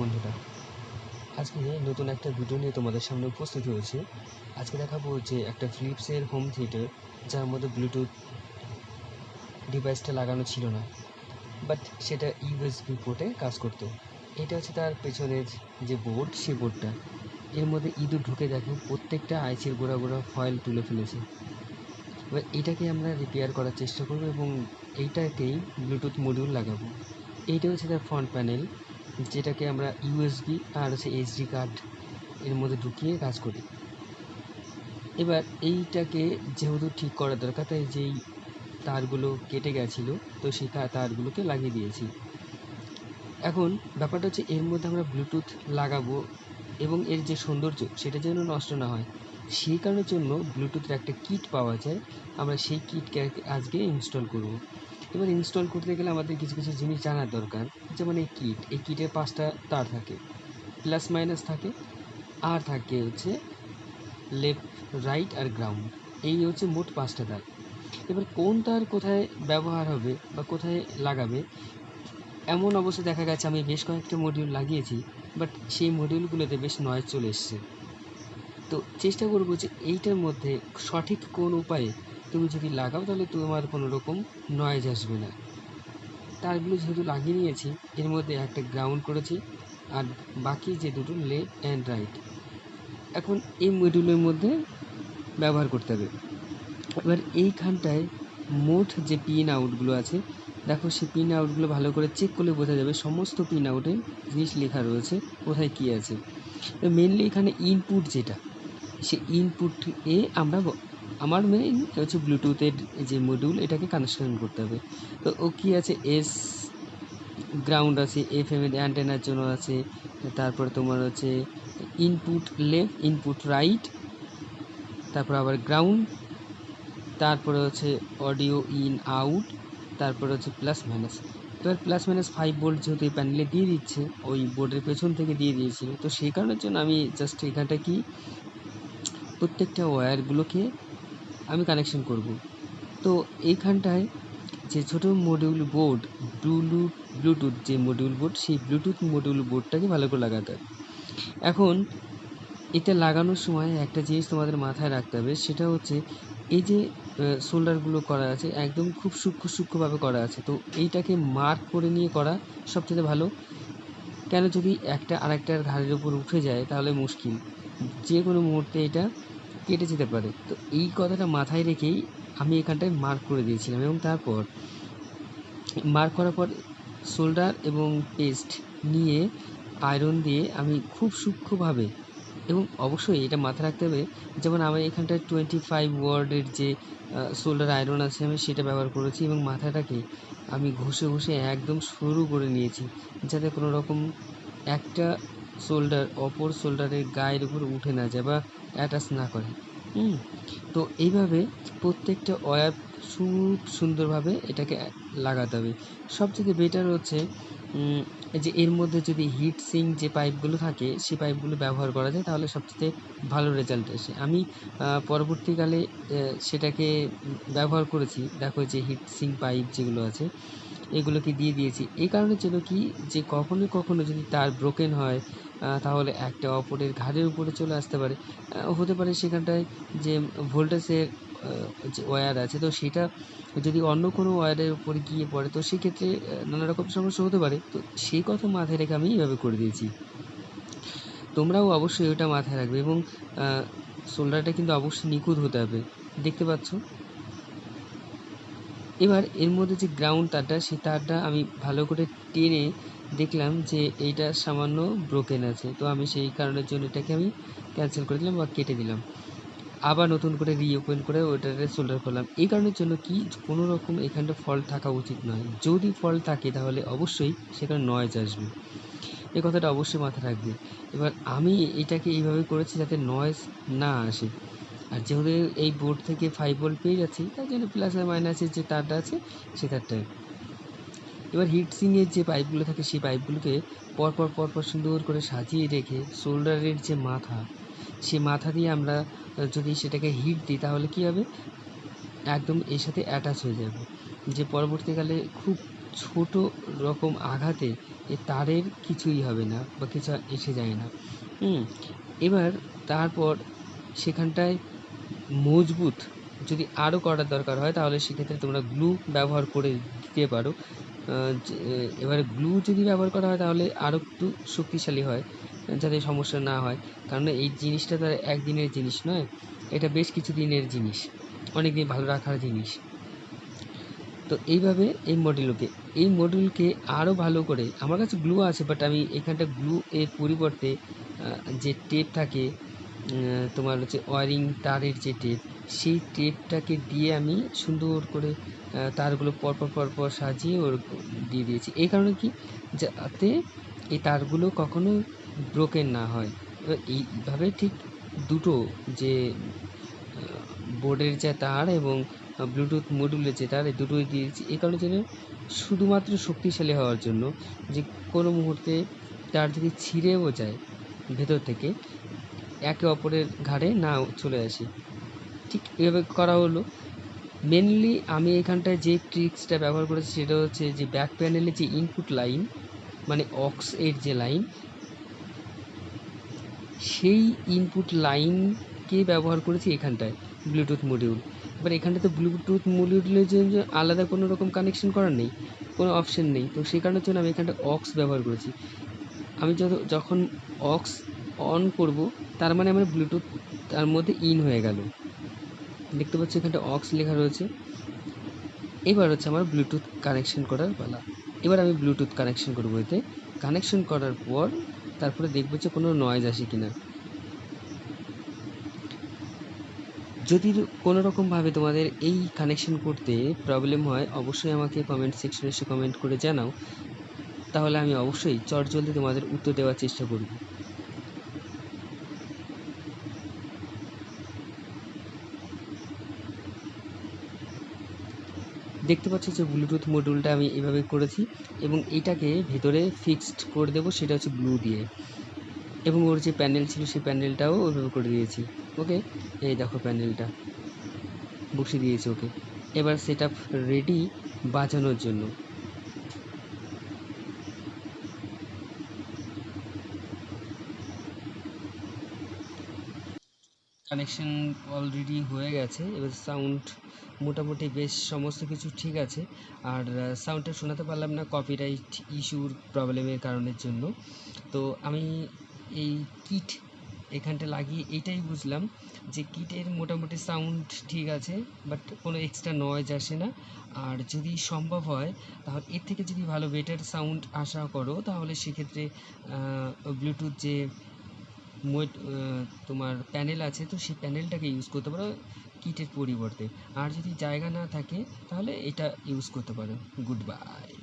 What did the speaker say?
বন্ধুরা, আজকে নতুন একটা ভিডিও নিয়ে তোমাদের সামনে উপস্থিত হয়েছে। আজকে দেখাবো যে একটা ফিলিপসের হোম থিয়েটার যার মধ্যে ব্লুটুথ ডিভাইসটা লাগানো ছিল না বাট সেটা ইউএসবি পোর্টে কাজ করতো। এটা হচ্ছে তার পেছনের যে বোর্ড সেই বোর্ডটা এর মধ্যে ইঁদুর ঢুকে দেখো, প্রত্যেকটা আইসির গোড়া গোড়া ফয়েল তুলে ফেলেছে। এবার এটাকে আমরা রিপেয়ার করার চেষ্টা করব এবং এইটাকেই ব্লুটুথ মডিউল লাগাবো। এইটা হচ্ছে তার ফ্রন্ট প্যানেল যেটাকে আমরা ইউএসবি আর হচ্ছে এইচডি কার্ড এর মধ্যে ঢুকিয়ে কাজ করি। এবার এইটাকে যেহেতু ঠিক করা দরকার, তাই যেই তারগুলো কেটে গেছিল, তো সেই তারগুলোকে লাগিয়ে দিয়েছি। এখন ব্যাপারটা হচ্ছে এর মধ্যে আমরা ব্লুটুথ লাগাবো এবং এর যে সৌন্দর্য সেটা যেন নষ্ট না হয়। সেই কারণের জন্য ব্লুটুথের একটা কিট পাওয়া যায়, আমরা সেই কিটকে আজকে ইনস্টল করব। এবার ইনস্টল করতে গেলে আমাদের কিছু কিছু জিনিস জানার দরকার, যেমন এই কিট এই কিটে পাঁচটা তার থাকে প্লাস মাইনাস থাকে, আর থাকে হচ্ছে লেফট রাইট আর গ্রাউন্ড এই হচ্ছে মোট পাঁচটা তার। এবার কোন তার কোথায় ব্যবহার হবে বা কোথায় লাগাবে, এমন অবস্থা দেখা গেছে আমি বেশ কয়েকটা মডিউল লাগিয়েছি বাট সেই মডিউলগুলোতে বেশ নয়েজ চলে এসছে। তো চেষ্টা করব যে এইটার মধ্যে সঠিক কোন উপায়ে তুমি যদি লাগাও তাহলে তোমার কোনো রকম নয়েজ আসবে না। তারগুলো যেহেতু লাগিয়ে নিয়েছি, এর মধ্যে একটা গ্রাউন্ড করেছি আর বাকি যে দুটো লেফট অ্যান্ড রাইট এখন এই মডিউলের মধ্যে ব্যবহার করতে হবে। এবার এইখানটায় মোট যে পিন আউটগুলো আছে, দেখো সেই পিন আউটগুলো ভালো করে চেক করলে বোঝা যাবে সমস্ত পিন আউটে জিনিস লেখা রয়েছে, কোথায় কী আছে। মেনলি এখানে ইনপুট যেটা সে ইনপুট এ আমরা আমার মেইন হচ্ছে ব্লুটুথের যে মডিউল এটাকে কানেকশন করতে হবে। তো ও কী আছে? এস গ্রাউন্ড আছে এফ এম এর অ্যান্টেনার জন্য আছে, তারপর তোমার হচ্ছে ইনপুট লেফট ইনপুট রাইট তারপর আবার গ্রাউন্ড তারপরে হচ্ছে অডিও ইন আউট তারপরে হচ্ছে প্লাস মাইনাস এবার প্লাস মাইনাস ফাইভ ভোল্ট যেহেতু এই প্যানেলে দিয়ে দিচ্ছে, ওই বোর্ডের পেছন থেকে দিয়ে দিয়েছিল। তো সেই কারণের জন্য আমি জাস্ট এখানটা কি, প্রত্যেকটা ওয়্যারগুলোকে আমি কানেকশন করব। তো এইখানটায় যে ছোট মডিউল বোর্ড ব্লুটুথ ব্লুটুথ যে মডিউল বোর্ড সেই ব্লুটুথ মডিউল বোর্ডটাকে ভালো করে লাগাতে হয় এখন এটা লাগানোর সময় একটা জিনিস তোমাদের মাথায় রাখতে হবে, সেটা হচ্ছে এই যে শোল্ডারগুলো করা আছে, একদম খুব সূক্ষ্ম সূক্ষ্মভাবে করা আছে। তো এইটাকে মার্ক করে নিয়ে করা সবচেয়ে ভালো। কেন যদি একটা আরেকটার ঘাড়ের উপর উঠে যায়, তাহলে মুশকিল। যে কোনো মুহূর্তে এটা কেটে যেতে পারে। তো এই কথাটা মাথায় রেখেই আমি এখানটায় মার্ক করে দিয়েছিলাম এবং তারপর মার্ক করার পর শোল্ডার এবং পেস্ট নিয়ে আয়রন দিয়ে আমি খুব সূক্ষ্মভাবে এবং অবশ্যই এটা মাথায় রাখতে হবে, যেমন আমার এখানটায় টোয়েন্টি ফাইভ ওয়ার্ডের যে শোল্ডার আয়রন আছে আমি সেটা ব্যবহার করেছি এবং মাথাটাকে আমি ঘষে ঘষে একদম সরু করে নিয়েছি, যাতে কোনো রকম একটা শোল্ডার অপর শোল্ডারের গায়ের উপর উঠে না যায় বা অ্যাটাচ না করে। হুম। তো এইভাবে প্রত্যেকটা ওয়্যার খুব সুন্দরভাবে এটাকে লাগাতে হবে। সবথেকে বেটার হচ্ছে যে এর মধ্যে যদি হিট সিং যে পাইপগুলো থাকে সেই পাইপগুলো ব্যবহার করা যায় তাহলে সবথেকে ভালো রেজাল্ট আসে। আমি পরবর্তীকালে সেটাকে ব্যবহার করেছি। দেখো যে হিট সিং পাইপ যেগুলো আছে এগুলোকে দিয়ে দিয়েছি। এই কারণের ছিল কি যে কখনো কখনো যদি তার ব্রোকেন হয় তাহলে একটা অপরের ঘাড়ের উপরে চলে আসতে পারে। হতে পারে সেখানটায় যে ভোল্টেজের যে ওয়্যার আছে, তো সেটা যদি অন্য কোনো ওয়্যারের উপরে গিয়ে পড়ে, তো সেক্ষেত্রে নানা রকম সমস্যা হতে পারে। তো সেই কথা মাথায় রেখে আমি এইভাবে করে দিয়েছি। তোমরাও অবশ্যই ওটা মাথায় রাখবে এবং সোল্ডারটা কিন্তু অবশ্যই নিখুঁত হতে হবে। দেখতে পাচ্ছ? এবার এর মধ্যে যে গ্রাউন্ড তারটা সেই তারটা আমি ভালো করে টেনে দেখলাম যে এইটা সামান্য ব্রোকেন আছে। তো আমি সেই কারণের জন্য এটাকে আমি ক্যান্সেল করে দিলাম বা কেটে দিলাম। আবার নতুন করে রিওপেন করে ওটাকে সোল্ডার করলাম। এই কারণের জন্য কি কোনো রকম এখানটা ফল্ট থাকা উচিত নয়। যদি ফল্ট থাকে তাহলে অবশ্যই সেখানে নয়েজ আসবে। এই কথাটা অবশ্যই মাথায় রাখবে। এবার আমি এটাকে এইভাবে করেছি যাতে নয়েজ না আসে। আর যেহেতু এই বোর্ড থেকে ফাইভ ভোল্ট পেয়ে যাচ্ছি, তার জন্য প্লাস আর মাইনাসের যে তারটা আছে, সে তারটায় এবার হিট সিংয়ের যে পাইপগুলো থাকে, সেই পাইপগুলোকে পরপর পরপর সুন্দর করে সাজিয়ে রেখে শোল্ডারের যে মাথা, সে মাথা দিয়ে আমরা যদি সেটাকে হিট দিই, তাহলে কী হবে? একদম এর সাথে অ্যাটাচ হয়ে যাবে। যে পরবর্তীকালে খুব ছোট রকম আঘাতে এ তারের কিছুই হবে না বা কিছু এসে যায় না। এবার তারপর সেখানটায় মজবুত যদি আরও করার দরকার হয়, তাহলে সেক্ষেত্রে তোমরা গ্লু ব্যবহার করে দিতে পারো। এবারে গ্লু যদি ব্যবহার করা হয় তাহলে আরও একটু শক্তিশালী হয়, যাতে সমস্যা না হয়। কারণ এই জিনিসটা তো আর একদিনের জিনিস নয়, এটা বেশ কিছু দিনের জিনিস অনেক দিন ভালো রাখার জিনিস। তো এইভাবে এই মডিউলকে এই মডিউলকে আরও ভালো করে, আমার কাছে গ্লু আছে বাট আমি এখানটা গ্লু এর পরিবর্তে যে টেপ থাকে তোমার হচ্ছে ওয়ারিং তারের যে টেপ সেই টেপটাকে দিয়ে আমি সুন্দর করে তারগুলো পরপর পরপর সাজিয়ে ওর দিয়ে দিয়েছি। এই কারণে কি? যাতে এই তারগুলো কখনো ব্রোকেন না হয়। এবার এইভাবে ঠিক দুটো যে বোর্ডের যে তার এবং ব্লুটুথ মডিউলের যে তার, এই দুটোই দিয়েছি। এই কারণে যেন শুধুমাত্র শক্তিশালী হওয়ার জন্য যে কোনো মুহূর্তে তার যদি ছিঁড়েও যায় ভেতর থেকে, একে অপরের ঘাড়ে না চলে আসে। ঠিক এভাবে করা হলো। মেনলি আমি এখানটায় যে ট্রিক্সটা ব্যবহার করেছি সেটা হচ্ছে যে ব্যাক প্যানেলে যে ইনপুট লাইন মানে অক্স এর যে লাইন সেই ইনপুট লাইনকে ব্যবহার করেছি এখানটায় ব্লুটুথ মডিউল এবার এখানটাতে ব্লুটুথ মডিউলের জন্য আলাদা কোনো রকম কানেকশন করার নেই, কোনো অপশন নেই। তো সেই কারণের জন্য আমি এখানটা অক্স ব্যবহার করেছি। আমি যত, যখন অক্স অন করব, তার মানে আমার ব্লুটুথ তার মধ্যে ইন হয়ে গেল। দেখতে পাচ্ছি এখানটা অক্স লেখা রয়েছে। এবার হচ্ছে আমার ব্লুটুথ কানেকশন করার পালা। এবার আমি ব্লুটুথ কানেকশন করব এতে। কানেকশন করার পর তারপরে দেখব যে কোনো নয়েজ আসে কিনা। যদি কোনো রকমভাবে তোমাদের এই কানেকশন করতে প্রবলেম হয়, অবশ্যই আমাকে কমেন্ট সেকশনে এসে কমেন্ট করে জানাও। তাহলে আমি অবশ্যই চটজলদি তোমাদের উত্তর দেওয়ার চেষ্টা করব। দেখতে পাচ্ছ যে ব্লুটুথ মডিউলটা আমি এভাবে করেছি এবং এটাকে ভেতরে ফিক্সড করে দেবো, সেটা হচ্ছে ব্লু দিয়ে। এবং ওর যে প্যানেল ছিল, সেই প্যানেলটাও ওইভাবে করে দিয়েছি। ওকে এই দেখো প্যানেলটা বসিয়ে দিয়েছি ওকে এবার সেট রেডি বাজানোর জন্য। কানেকশন অলরেডি হয়ে গেছে। এবার সাউন্ড মোটামুটি বেশ সমস্ত কিছু ঠিক আছে। আর সাউন্ডটা শোনাতে পারলাম না কপিরাইট ইস্যুর প্রবলেমের কারণের জন্য। তো আমি এই কিট এখানটা লাগিয়ে এইটাই বুঝলাম যে কিটের মোটামুটি সাউন্ড ঠিক আছে বাট কোনো এক্সট্রা নয়েজ আসে না। আর যদি সম্ভব হয়, তাহলে এর থেকে যদি ভালো বেটার সাউন্ড আশা করো, তাহলে সেক্ষেত্রে ব্লুটুথ যে তোমার প্যানেল আছে, তো সেই প্যানেলটাকে ইউজ করতে পারো কিটের পরিবর্তে। আর যদি জায়গা না থাকে, তাহলে এটা ইউজ করতে পারো। Good bye